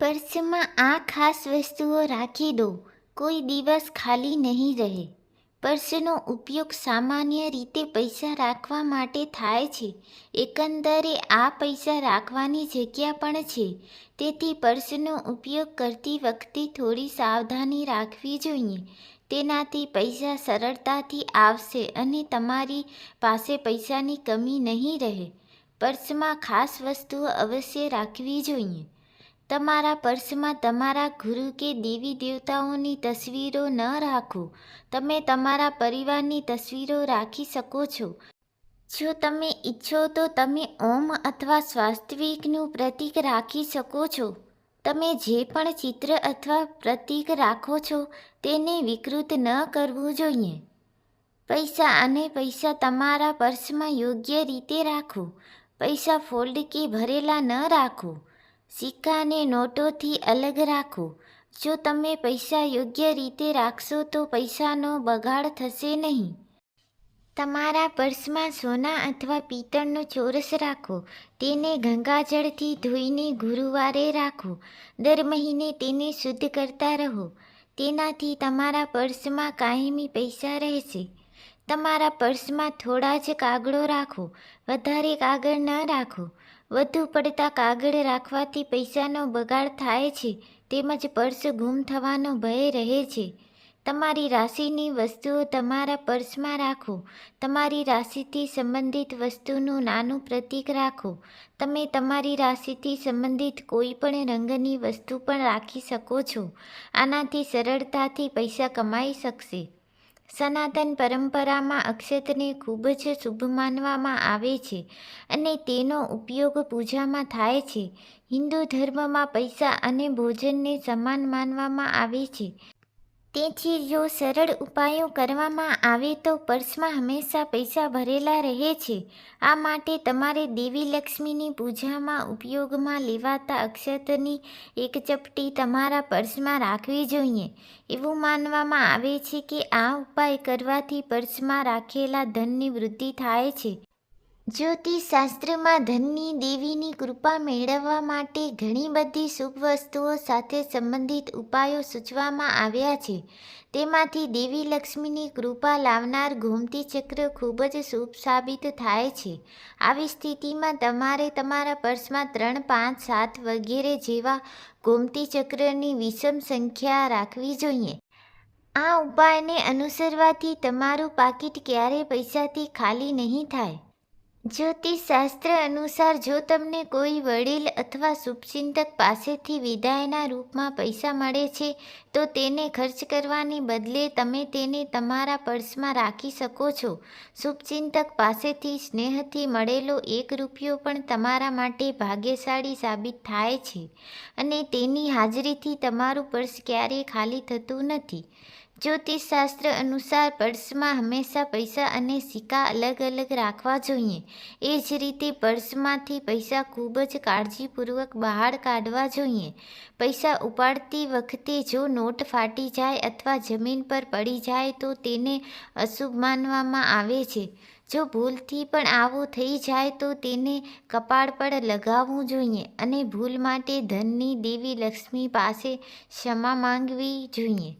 પર્સમાં આ ખાસ વસ્તુઓ રાખી દો. કોઈ દિવસ ખાલી નહીં રહે. પર્સનો ઉપયોગ સામાન્ય રીતે પૈસા રાખવા માટે થાય છે. એકંદરે આ પૈસા રાખવાની જગ્યા પણ છે. તેથી પર્સનો ઉપયોગ કરતી વખતે થોડી સાવધાની રાખવી જોઈએ. તેનાથી પૈસા સરળતાથી આવશે અને તમારી પાસે પૈસાની કમી નહીં રહે. પર્સમાં ખાસ વસ્તુઓ અવશ્ય રાખવી જોઈએ. તમારા પર્સમાં તમારા ગુરુ કે દેવી દેવતાઓની તસવીરો ન રાખો. તમે તમારા પરિવારની તસવીરો રાખી શકો છો. જો તમે ઈચ્છો તો તમે ઓમ અથવા સ્વાસ્તવિકનું પ્રતીક રાખી શકો છો. તમે જે પણ ચિત્ર અથવા પ્રતીક રાખો છો તેને વિકૃત ન કરવું જોઈએ. પૈસા અને પૈસા તમારા પર્સમાં યોગ્ય રીતે રાખો. પૈસા ફોલ્ડ કે ભરેલા ન રાખો. સિક્કાને નોટોથી અલગ રાખો. જો તમે પૈસા યોગ્ય રીતે રાખશો તો પૈસાનો બગાડ થશે નહીં. તમારા પર્સમાં સોના અથવા પિત્તળનો ચોરસ રાખો. તેને ગંગાજળથી ધોઈને ગુરુવારે રાખો. દર મહિને તેને શુદ્ધ કરતા રહો. તેનાથી તમારા પર્સમાં કાયમી પૈસા રહેશે. તમારા પર્સમાં થોડા જ કાગળો રાખો. વધારે કાગળ ન રાખો. વધુ પડતા કાગળ રાખવાથી પૈસાનો બગાડ થાય છે, તેમજ પર્સ ગુમ થવાનો ભય રહે છે. તમારી રાશિની વસ્તુઓ તમારા પર્સમાં રાખો. તમારી રાશિથી સંબંધિત વસ્તુનું નાનું પ્રતીક રાખો. તમે તમારી રાશિથી સંબંધિત કોઈ પણ રંગની વસ્તુ પણ રાખી શકો છો. આનાથી સરળતાથી પૈસા કમાઈ શકશે. સનાતન પરંપરામાં અક્ષતને ખૂબ જ શુભ માનવામાં આવે છે અને તેનો ઉપયોગ પૂજામાં થાય છે. હિન્દુ ધર્મમાં પૈસા અને ભોજનને સમાન માનવામાં આવે છે. તેથી જો સરળ ઉપાયો કરવામાં આવે તો પર્સમાં હંમેશા પૈસા ભરેલા રહે છે. આ માટે તમારે દેવી લક્ષ્મીની પૂજામાં ઉપયોગમાં લેવાતા અક્ષતની એક ચપટી તમારા પર્સમાં રાખવી જોઈએ. એવું માનવામાં આવે છે કે આ ઉપાય કરવાથી પર્સમાં રાખેલા ધનની વૃદ્ધિ થાય છે. જ્યોતિષશાસ્ત્રમાં ધનની, દેવીની કૃપા મેળવવા માટે ઘણી બધી શુભ વસ્તુઓ સાથે સંબંધિત ઉપાયો સૂચવામાં આવ્યા છે. તેમાંથી દેવી લક્ષ્મીની કૃપા લાવનાર ગોમતી ચક્ર ખૂબ જ શુભ સાબિત થાય છે. આવી સ્થિતિમાં તમારે તમારા પર્સમાં ત્રણ, પાંચ, સાત વગેરે જેવા ગોમતી ચક્રની વિષમ સંખ્યા રાખવી જોઈએ. આ ઉપાયને અનુસરવાથી તમારું પાકીટ ક્યારેય પૈસાથી ખાલી નહીં થાય. જ્યોતિષશાસ્ત્ર અનુસાર જો તમને કોઈ વડીલ અથવા શુભચિંતક પાસેથી વિદાયના રૂપમાં પૈસા મળે છે, તો તેને ખર્ચ કરવાને બદલે તમે તેને તમારા પર્સમાં રાખી શકો છો. શુભચિંતક પાસેથી સ્નેહથી મળેલો એક રૂપિયો પણ તમારા માટે ભાગ્યશાળી સાબિત થાય છે અને તેની હાજરીથી તમારું પર્સ ક્યારેય ખાલી થતું નથી. જ્યોતિષશાસ્ત્ર અનુસાર પર્સમાં હંમેશા પૈસા અને સિક્કા અલગ અલગ રાખવા જોઈએ. એ જ રીતે પર્સમાંથી પૈસા ખૂબ જ કાળજીપૂર્વક બહાર કાઢવા જોઈએ. પૈસા ઉપાડતી વખતે જો નોટ ફાટી જાય અથવા જમીન પર પડી જાય તો તેને અશુભ માનવામાં આવે છે. જો ભૂલથી પણ આવું થઈ જાય તો તેને કપાળ પર લગાવવું જોઈએ અને ભૂલ માટે ધનની દેવી લક્ષ્મી પાસે ક્ષમા માંગવી જોઈએ.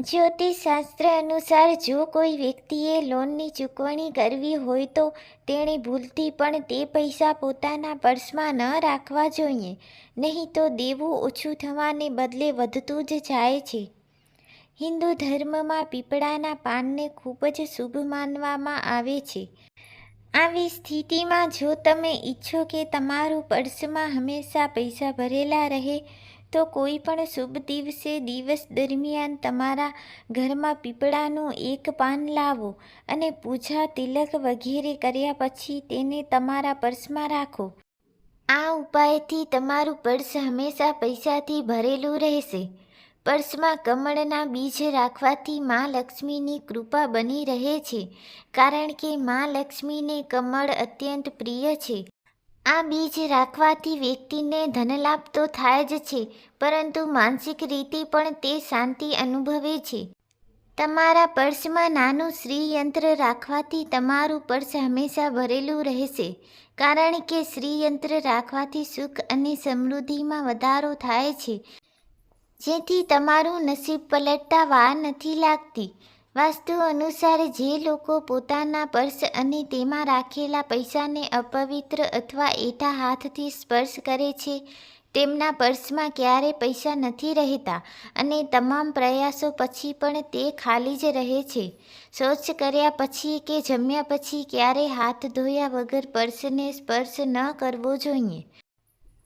જ્યોતિષશાસ્ત્ર અનુસાર જો કોઈ વ્યક્તિએ લોનની ચૂકવણી કરવી હોય તો તેણે ભૂલથી પણ તે પૈસા પોતાના પર્સમાં ન રાખવા જોઈએ. નહીં તો દેવું ઓછું થવાને બદલે વધતું જ જાય છે. હિન્દુ ધર્મમાં પીપળાના પાનને ખૂબ જ શુભ માનવામાં આવે છે. આવી સ્થિતિમાં જો તમે ઈચ્છો કે તમારું પર્સમાં હંમેશા પૈસા ભરેલા રહે તો કોઈ પણ શુભ દિવસે, દિવસ દરમિયાન તમારા ઘરમાં પીપળાનું એક પાન લાવો અને પૂજા તિલક વગેરે કર્યા પછી તેને તમારા પર્સમાં રાખો. આ ઉપાયથી તમારું પર્સ હંમેશા પૈસાથી ભરેલું રહેશે. પર્સમાં કમળના બીજ રાખવાથી મા લક્ષ્મીની કૃપા બની રહે છે, કારણ કે મા લક્ષ્મીને કમળ અત્યંત પ્રિય છે. આ બીજ રાખવાથી વ્યક્તિને ધનલાભ તો થાય જ છે, પરંતુ માનસિક રીતે પણ તે શાંતિ અનુભવે છે. તમારા પર્સમાં નાનું શ્રીયંત્ર રાખવાથી તમારું પર્સ હંમેશા ભરેલું રહેશે, કારણ કે શ્રીયંત્ર રાખવાથી સુખ અને સમૃદ્ધિમાં વધારો થાય છે. જેથી તમારું નસીબ પલટતા વાર નથી લાગતી. વાસ્તુ અનુસાર જે લોકો પોતાના પર્સ અને તેમાં રાખેલા પૈસાને અપવિત્ર અથવા એઠા હાથથી સ્પર્શ કરે છે, તેમના પર્સમાં ક્યારે પૈસા નથી રહેતા અને તમામ પ્રયાસો પછી પણ તે ખાલી જ રહે છે. શૌચ કર્યા પછી કે જમ્યા પછી ક્યારે હાથ ધોયા વગર પર્સને સ્પર્શ ન કરવો જોઈએ.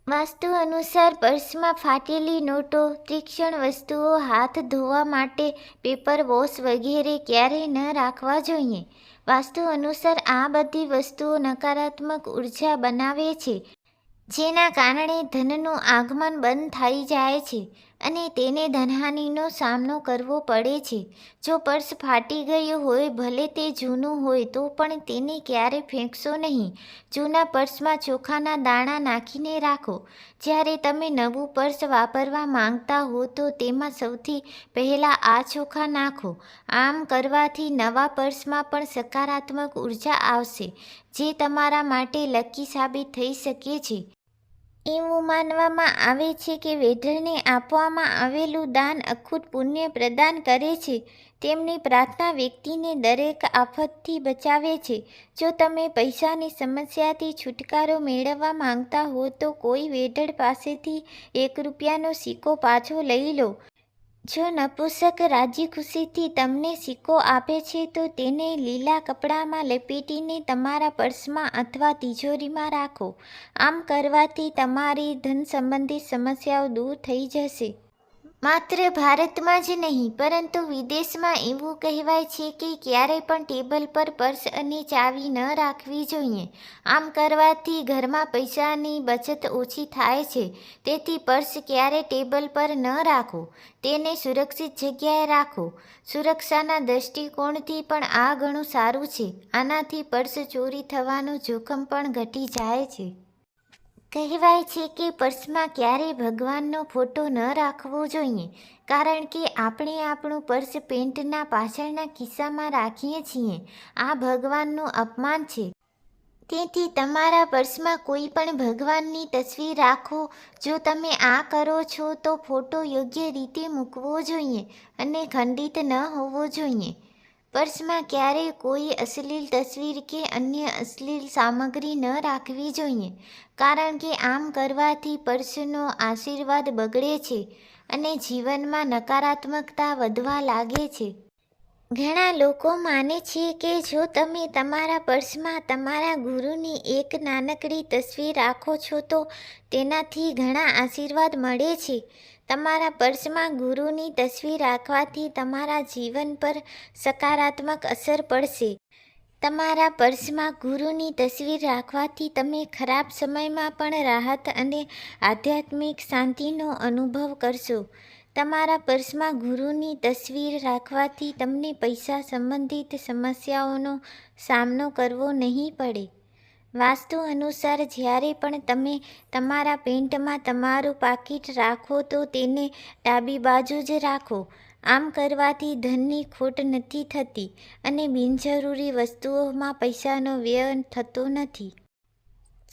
વાસ્તુ અનુસાર પર્સમાં ફાટેલી નોટો, તીક્ષ્ણ વસ્તુઓ, હાથ ધોવા માટે પેપર વોશ વગેરે ક્યારેય ન રાખવા જોઈએ. વાસ્તુ અનુસાર આ બધી વસ્તુઓ નકારાત્મક ઊર્જા બનાવે છે, જેના કારણે ધનનું આગમન બંધ થઈ જાય છે. અને તેને ધનહાનિનો સામનો કરવો પડે છે. જો પર્સ ફાટી ગયું હોય, ભલે તે જૂનું હોય, તો પણ તેને ક્યારે ફેંકશો નહીં. જૂના પર્સમાં ચોખાના દાણા નાખીને રાખો. જ્યારે તમે નવું પર્સ વાપરવા માંગતા હો, તો તેમાં સૌથી પહેલાં આ ચોખા નાખો. આમ કરવાથી નવા પર્સમાં પણ સકારાત્મક ઊર્જા આવશે, જે તમારા માટે લકી સાબિત થઈ શકે છે. એવું માનવામાં આવે છે કે વેઢળને આપવામાં આવેલું દાન અખૂટ પુણ્ય પ્રદાન કરે છે. તેમની પ્રાર્થના વ્યક્તિને દરેક આફતથી બચાવે છે. જો તમે પૈસાની સમસ્યાથી છુટકારો મેળવવા માંગતા હો તો કોઈ વેઢળ પાસેથી એક રૂપિયાનો સિક્કો પાછો લઈ લો. જો નપુસક રાજી ખુશીથી તમને સિક્કો આપે છે, તો તેને લીલા કપડામાં લપેટીને તમારા પર્સમાં અથવા તિજોરીમાં રાખો. આમ કરવાથી તમારી ધન સંબંધિત સમસ્યાઓ દૂર થઈ જશે. માત્ર ભારતમાં જ નહીં, પરંતુ વિદેશમાં એવું કહેવાય છે કે ક્યારેય પણ ટેબલ પર પર્સ અને ચાવી ન રાખવી જોઈએ. આમ કરવાથી ઘરમાં પૈસાની બચત ઓછી થાય છે. તેથી પર્સ ક્યારે ટેબલ પર ન રાખો, તેને સુરક્ષિત જગ્યાએ રાખો. સુરક્ષાના દૃષ્ટિકોણથી પણ આ ઘણું સારું છે. આનાથી પર્સ ચોરી થવાનું જોખમ પણ ઘટી જાય છે. કહેવાય છે કે પર્સમાં ક્યારેય ભગવાનનો ફોટો ન રાખવો જોઈએ, કારણ કે આપણે આપણું પર્સ પેન્ટના પાછળના ખિસ્સામાં રાખીએ છીએ. આ ભગવાનનું અપમાન છે. તેથી તમારા પર્સમાં કોઈ પણ ભગવાનની તસવીર રાખો. જો તમે આ કરો છો તો ફોટો યોગ્ય રીતે મૂકવો જોઈએ અને ખંડિત ન હોવો જોઈએ. પર્સમાં ક્યારેય કોઈ અશ્લીલ તસવીર કે અન્ય અશ્લીલ સામગ્રી ન રાખવી જોઈએ, કારણ કે આમ કરવાથી પર્સનો આશીર્વાદ બગડે છે અને જીવનમાં નકારાત્મકતા વધવા લાગે છે. ઘણા લોકો માને છે કે જો તમે તમારા પર્સમાં તમારા ગુરુની એક નાનકડી તસવીર રાખો છો તો તેનાથી ઘણા આશીર્વાદ મળે છે. તમારા પર્સમાં ગુરુની તસવીર રાખવાથી તમારા જીવન પર સકારાત્મક અસર પડશે. તમારા પર્સમાં ગુરુની તસવીર રાખવાથી તમે ખરાબ સમયમાં પણ રાહત અને આધ્યાત્મિક શાંતિનો અનુભવ કરશો. તમારા પર્સમાં ગુરુની તસવીર રાખવાથી તમને પૈસા સંબંધિત સમસ્યાઓનો સામનો કરવો નહીં પડે. વાસ્તુ અનુસાર જ્યારે પણ તમે તમારા પેન્ટમાં તમારું પાકીટ રાખો તો તેને ડાબી બાજુ જ રાખો. આમ કરવાથી ધનની ખોટ નથી થતી અને બિનજરૂરી વસ્તુઓમાં પૈસાનો વ્યય થતો નથી.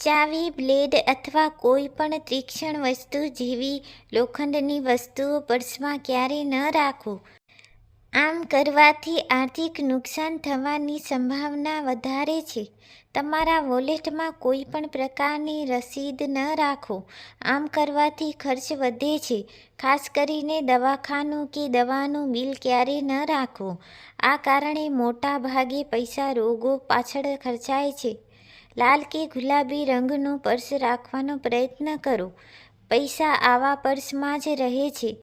ચાવી બ્લેડ અથવા કોઈ પણ તીક્ષ્ણ વસ્તુ જેવી લોખંડની વસ્તુઓ પર્સમાં ક્યારેય ન રાખો. આમ કરવાથી આર્થિક નુકસાન થવાની સંભાવના વધારે છે. તમારા વોલેટમાં કોઈ પણ પ્રકારની રસીદ ન રાખો. આમ કરવાથી ખર્ચ વધે છે. ખાસ કરીને દવાખાનું કે દવાનું બિલ ક્યારેય ન રાખો. આ કારણે મોટા ભાગે પૈસા રોગો પાછળ ખર્ચાય છે. લાલ કે ગુલાબી રંગનું પર્સ રાખવાનો પ્રયત્ન કરો. પૈસા આવા પર્સમાં જ રહે છે.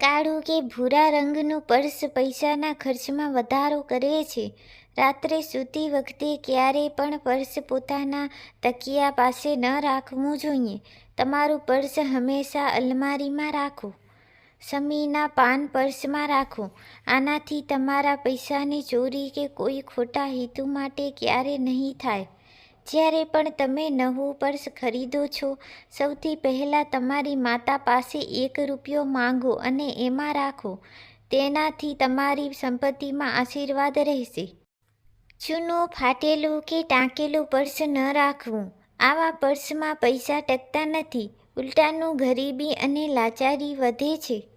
કાળું કે ભૂરા રંગનું પર્સ પૈસાના ખર્ચમાં વધારો કરે છે. રાત્રે સૂતી વખતે ક્યારેય પણ પર્સ પોતાના તકિયા પાસે ન રાખવું જોઈએ. તમારું પર્સ હંમેશા અલમારીમાં રાખો. સમીના પાન પર્સમાં રાખો. આનાથી તમારા પૈસાની ચોરી કે કોઈ ખોટા હેતુ માટે ક્યારે નહીં થાય. જ્યારે પણ તમે નવું પર્સ ખરીદો છો, સૌથી પહેલાં તમારી માતા પાસે એક રૂપિયો માંગો અને એમાં રાખો. તેનાથી તમારી સંપત્તિમાં આશીર્વાદ રહેશે. જૂનું ફાટેલું કે ટાંકેલું પર્સ ન રાખવું. આવા પર્સમાં પૈસા ટકતા નથી. ઉલટાનું ગરીબી અને લાચારી વધે છે.